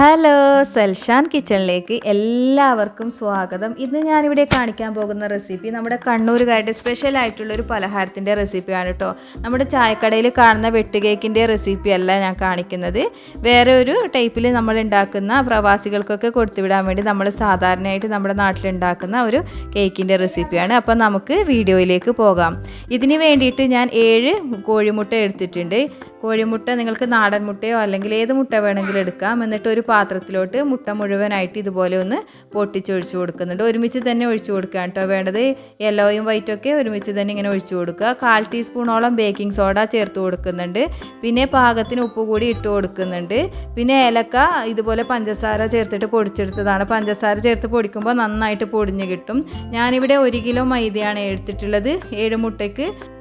Hello സൽഷാൻ കിച്ചണിലേക്ക് എല്ലാവർക്കും സ്വാഗതം. ഇന്ന് ഞാനിവിടെ കാണിക്കാൻ പോകുന്ന റെസിപ്പി നമ്മുടെ കണ്ണൂരുകാരുടെ സ്പെഷ്യൽ ആയിട്ടുള്ള ഒരു പലഹാരത്തിന്റെ റെസിപ്പിയാണ് കേട്ടോ നമ്മുടെ ചായക്കടയിൽ കാണുന്ന വെട്ടുകേക്കിന്റെ റെസിപ്പി അല്ല ഞാൻ കാണിക്കുന്നത്. വേറെ ഒരു ടൈപ്പിൽ നമ്മൾ ഉണ്ടാക്കുന്ന പ്രവാസികൾക്കൊക്കെ കൊടുത്തുവിടാൻ വേണ്ടി നമ്മൾ സാധാരണയായിട്ട് നമ്മുടെ നാട്ടിലുണ്ടാക്കുന്ന ഒരു കേക്കിന്റെ റെസിപ്പിയാണ്. അപ്പോൾ നമുക്ക് വീഡിയോയിലേക്ക് പോകാം. ഇതിന് വേണ്ടിയിട്ട് ഞാൻ ഏഴ് കോഴിമുട്ട എടുത്തിട്ടുണ്ട്. കോഴിമുട്ട നിങ്ങൾക്ക് നാടൻ മുട്ടയോ അല്ലെങ്കിൽ ഏത് മുട്ട വേണമെങ്കിലും എടുക്കാം. എന്നിട്ട് ഒരു പാത്രത്തിലോട്ട് മുട്ട മുഴുവനായിട്ട് ഇതുപോലെ ഒന്ന് പൊട്ടിച്ചൊഴിച്ചു കൊടുക്കുന്നുണ്ട്. ഒരുമിച്ച് തന്നെ ഒഴിച്ചു കൊടുക്കുക കേട്ടോ. വേണ്ടത് യെല്ലോയും വൈറ്റും ഒക്കെ ഒരുമിച്ച് തന്നെ ഇങ്ങനെ ഒഴിച്ചു കൊടുക്കുക. കാൽ ടീസ്പൂണോളം ബേക്കിംഗ് സോഡ ചേർത്ത് കൊടുക്കുന്നുണ്ട്. പിന്നെ പാകത്തിന് ഉപ്പ് കൂടി ഇട്ട് കൊടുക്കുന്നുണ്ട്. പിന്നെ ഏലക്ക ഇതുപോലെ പഞ്ചസാര ചേർത്തിട്ട് പൊടിച്ചെടുത്തതാണ്. പഞ്ചസാര ചേർത്ത് പൊടിക്കുമ്പോൾ നന്നായിട്ട് പൊടിഞ്ഞ് കിട്ടും. ഞാനിവിടെ ഒരു കിലോ മൈദയാണ് എടുത്തിട്ടുള്ളത്. ഏഴ് മുട്ടയ്ക്ക് ഏഹ്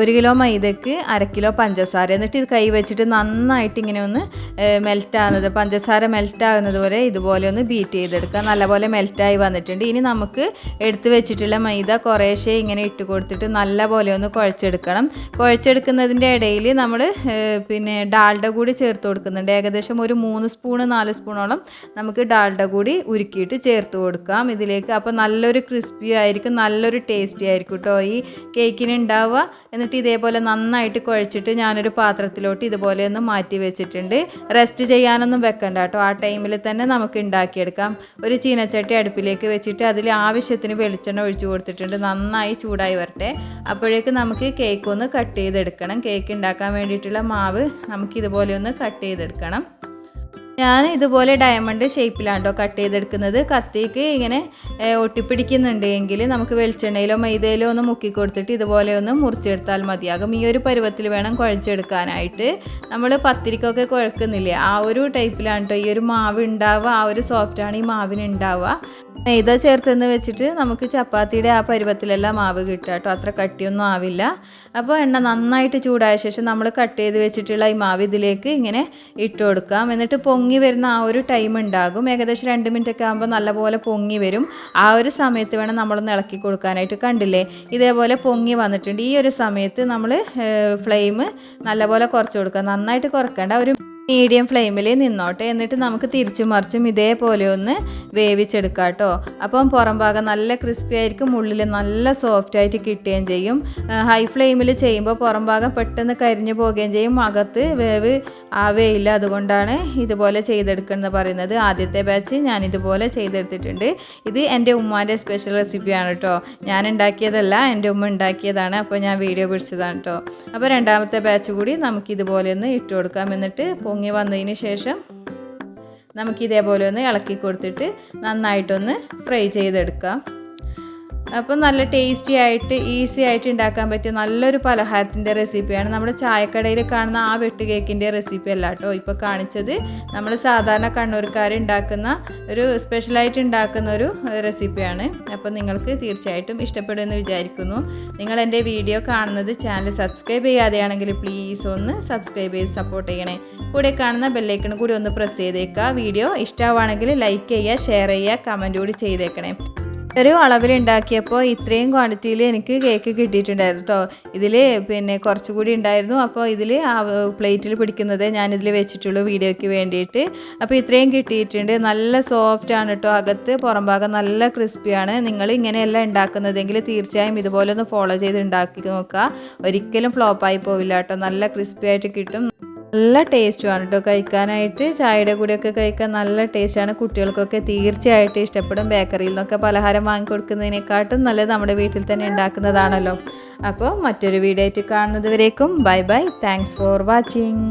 ഒരു കിലോ മൈദക്ക് അര കിലോ പഞ്ചസാര. എന്നിട്ട് ഇത് കൈ വെച്ചിട്ട് നന്നായിട്ട് ഇങ്ങനെ ഒന്ന് മെൽറ്റ് ആകുന്നത് പഞ്ചസാര മെൽറ്റ് ആകുന്നത് വരെ ഇതുപോലെ ഒന്ന് ബീറ്റ് ചെയ്തെടുക്കുക. നല്ലപോലെ മെൽറ്റായി വന്നിട്ടുണ്ട്. ഇനി നമുക്ക് എടുത്തു വെച്ചിട്ടുള്ള മൈദ കുറേശ്ശെ ഇങ്ങനെ ഇട്ട് കൊടുത്തിട്ട് നല്ല പോലെ ഒന്ന് കുഴച്ചെടുക്കണം. കുഴച്ചെടുക്കുന്നതിന്റെ ഇടയിൽ നമ്മൾ പിന്നെ ഡാൽഡ കൂടി ചേർത്ത് കൊടുക്കുന്നുണ്ട്. ഏകദേശം ഒരു മൂന്ന് സ്പൂണ് നാല് സ്പൂണോളം നമുക്ക് ഡാൽഡ കൂടി ഉരുക്കിയിട്ട് ചേർത്ത് കൊടുക്കാം ഇതിലേക്ക്. അപ്പോൾ നല്ലൊരു ക്രിസ്പി ആയിരിക്കും നല്ലൊരു ടേസ്റ്റി ആയിരിക്കും കേട്ടോ ഈ കേക്കിന് എന്നിട്ട് ഇതേപോലെ നന്നായിട്ട് കുഴച്ചിട്ട് ഞാനൊരു പാത്രത്തിലോട്ട് ഇതുപോലെ ഒന്ന് മാറ്റി വെച്ചിട്ടുണ്ട്. റെസ്റ്റ് ചെയ്യാനൊന്നും വെക്കണ്ട കേട്ടോ. ആ ടൈമിൽ തന്നെ നമുക്ക് ഉണ്ടാക്കിയെടുക്കാം. ഒരു ചീനച്ചട്ടി അടുപ്പിലേക്ക് വെച്ചിട്ട് അതിൽ ആവശ്യത്തിന് വെളിച്ചെണ്ണ ഒഴിച്ചു കൊടുത്തിട്ടുണ്ട്. നന്നായി ചൂടായി വരട്ടെ. അപ്പോഴേക്ക് നമുക്ക് കേക്ക് ഒന്ന് കട്ട് ചെയ്തെടുക്കണം. കേക്ക് ഉണ്ടാക്കാൻ വേണ്ടിയിട്ടുള്ള മാവ് നമുക്ക് ഇതുപോലെ ഒന്ന് കട്ട് ചെയ്തെടുക്കണം. ഞാൻ ഇതുപോലെ ഡയമണ്ട് ഷേപ്പിലാണ്ടോ കേട്ടോ ചെയ്തെടുക്കുന്നത്. കത്തിക്ക് ഇങ്ങനെ ഒട്ടിപ്പിടിക്കുന്നുണ്ട് എങ്കിൽ നമുക്ക് വെളിച്ചെണ്ണയിലോ മൈദയിലോ ഒന്ന് മുക്കി കൊടുത്തിട്ട് ഇതുപോലെ ഒന്ന് മുറിച്ചെടുത്താൽ മതിയാകും. ഈ ഒരു പരുവത്തിൽ വേണം കുഴച്ചെടുക്കാനായിട്ട്. നമ്മൾ പത്തിരിക്കൊക്കെ കുഴക്കുന്നില്ലേ? ആ ഒരു ടൈപ്പിലാണ്ടോ ഈ ഒരു മാവ് ഉണ്ടാവുക ആ ഒരു സോഫ്റ്റാണ് ഈ മാവിന് ഉണ്ടാവുക മൈദ ചേർത്തെന്ന് വെച്ചിട്ട് നമുക്ക് ചപ്പാത്തിയുടെ ആ പരുവത്തിലെല്ലാം മാവ് കിട്ടുക കേട്ടോ അത്ര കട്ടിയൊന്നും ആവില്ല. അപ്പോൾ എണ്ണ നന്നായിട്ട് ചൂടായ ശേഷം നമ്മൾ കട്ട് ചെയ്ത് വെച്ചിട്ടുള്ള ഈ മാവ് ഇതിലേക്ക് ഇങ്ങനെ ഇട്ട് കൊടുക്കാം. എന്നിട്ട് പൊങ്ങി വരുന്ന ആ ഒരു ടൈം ഉണ്ടാകും. ഏകദേശം രണ്ട് മിനിറ്റ് ഒക്കെ ആകുമ്പോൾ നല്ലപോലെ പൊങ്ങി വരും. ആ ഒരു സമയത്ത് വേണം നമ്മളൊന്ന് ഇളക്കി കൊടുക്കാനായിട്ട്. കണ്ടില്ലേ? ഇതേപോലെ പൊങ്ങി വന്നിട്ടുണ്ട്. ഈ ഒരു സമയത്ത് നമ്മൾ ഫ്ലെയിം നല്ലപോലെ കുറച്ച് കൊടുക്കുക. നന്നായിട്ട് കുറക്കേണ്ട. ഒരു മീഡിയം ഫ്ലെയിമിൽ നിന്നോട്ടെ. എന്നിട്ട് നമുക്ക് തിരിച്ചും മറിച്ചും ഇതേപോലെ ഒന്ന് വേവിച്ചെടുക്കാം കേട്ടോ. അപ്പം പുറം ഭാഗം നല്ല ക്രിസ്പി ആയിരിക്കും ഉള്ളിൽ നല്ല സോഫ്റ്റ് ആയിട്ട് കിട്ടുകയും ചെയ്യും. ഹൈ ഫ്ലെയിമിൽ ചെയ്യുമ്പോൾ പുറം ഭാഗം പെട്ടെന്ന് കരിഞ്ഞു പോവുകയും ചെയ്യും. അകത്ത് വേവ് ആവേയില്ല. അതുകൊണ്ടാണ് ഇതുപോലെ ചെയ്തെടുക്കുന്നത് പറയുന്നത്. ആദ്യത്തെ ബാച്ച് ഞാൻ ഇതുപോലെ ചെയ്തെടുത്തിട്ടുണ്ട്. ഇത് എന്റെ ഉമ്മാന്റെ സ്പെഷ്യൽ റെസിപ്പിയാണ് കേട്ടോ. ഞാൻ ഉണ്ടാക്കിയതല്ല എന്റെ ഉമ്മ ഉണ്ടാക്കിയതാണ്. അപ്പോൾ ഞാൻ വീഡിയോ പിടിച്ചതാണ് കേട്ടോ. അപ്പോൾ രണ്ടാമത്തെ ബാച്ച് കൂടി നമുക്ക് ഇതുപോലെ ഒന്ന് ഇട്ട് കൊടുക്കാം എന്നിട്ട് പൊങ്ങി വന്നതിന് ശേഷം നമുക്ക് ഇതേപോലെ ഒന്ന് ഇളക്കി കൊടുത്തിട്ട് നന്നായിട്ടൊന്ന് ഫ്രൈ ചെയ്തെടുക്കാം. അപ്പോൾ നല്ല ടേസ്റ്റി ആയിട്ട് ഈസി ആയിട്ട് ഉണ്ടാക്കാൻ പറ്റിയ നല്ലൊരു പലഹാരത്തിന്റെ റെസിപ്പിയാണ് നമ്മുടെ ചായക്കടയിൽ കാണുന്ന ആ വെട്ട് കേക്കിന്റെ റെസിപ്പി അല്ല കേട്ടോ ഇപ്പോൾ കാണിച്ചത്. നമ്മൾ സാധാരണ കണ്ണൂർക്കാർ ഉണ്ടാക്കുന്ന ഒരു സ്പെഷ്യലായിട്ട് ഉണ്ടാക്കുന്ന ഒരു റെസിപ്പിയാണ് അപ്പോൾ നിങ്ങൾക്ക് തീർച്ചയായിട്ടും ഇഷ്ടപ്പെടുമെന്ന് വിചാരിക്കുന്നു. നിങ്ങൾ എന്റെ വീഡിയോ കാണുന്നത് ചാനൽ സബ്സ്ക്രൈബ് ചെയ്യാതെയാണെങ്കിൽ പ്ലീസ് ഒന്ന് സബ്സ്ക്രൈബ് ചെയ്ത് സപ്പോർട്ട് ചെയ്യണേ. കൂടെ കാണുന്ന ബെല്ലൈക്കൺ കൂടി ഒന്ന് പ്രസ് ചെയ്തേക്കുക വീഡിയോ ഇഷ്ടമാണെങ്കിൽ ലൈക്ക് ചെയ്യുക ഷെയർ ചെയ്യുക കമന്റ് കൂടി ചെയ്തേക്കണേ. ഒരു അളവിൽ ഉണ്ടാക്കിയപ്പോൾ ഇത്രയും ക്വാണ്ടിറ്റിയിൽ എനിക്ക് കേക്ക് കിട്ടിയിട്ടുണ്ടായിരുന്നു കേട്ടോ ഇതിൽ പിന്നെ കുറച്ചുകൂടി ഉണ്ടായിരുന്നു. അപ്പോൾ ഇതിൽ പ്ലേറ്റിൽ പിടിക്കുന്നത് ഞാനിതിൽ വെച്ചിട്ടുള്ളൂ വീഡിയോയ്ക്ക് വേണ്ടിയിട്ട്. അപ്പോൾ ഇത്രയും കിട്ടിയിട്ടുണ്ട്. നല്ല സോഫ്റ്റ് ആണ് കേട്ടോ അകത്ത് പുറം ഭാഗം നല്ല ക്രിസ്പിയാണ് നിങ്ങൾ ഇങ്ങനെയല്ല ഉണ്ടാക്കുന്നതെങ്കിൽ തീർച്ചയായും ഇതുപോലെ ഒന്ന് ഫോളോ ചെയ്ത് ഉണ്ടാക്കി നോക്കുക. ഒരിക്കലും ഫ്ലോപ്പായി പോവില്ല കേട്ടോ നല്ല ക്രിസ്പി ആയിട്ട് കിട്ടും. നല്ല ടേസ്റ്റുമാണ് കേട്ടോ കഴിക്കാനായിട്ട് ചായയുടെ കൂടെയൊക്കെ കഴിക്കാൻ നല്ല ടേസ്റ്റാണ് കുട്ടികൾക്കൊക്കെ തീർച്ചയായിട്ടും ഇഷ്ടപ്പെടും. ബേക്കറിയിൽ നിന്നൊക്കെ പലഹാരം വാങ്ങിക്കൊടുക്കുന്നതിനെക്കാട്ടും നല്ലത് നമ്മുടെ വീട്ടിൽ തന്നെ ഉണ്ടാക്കുന്നതാണല്ലോ. അപ്പോൾ മറ്റൊരു വീഡിയോ ആയിട്ട് കാണുന്നത് വരേക്കും bye bye thanks for watching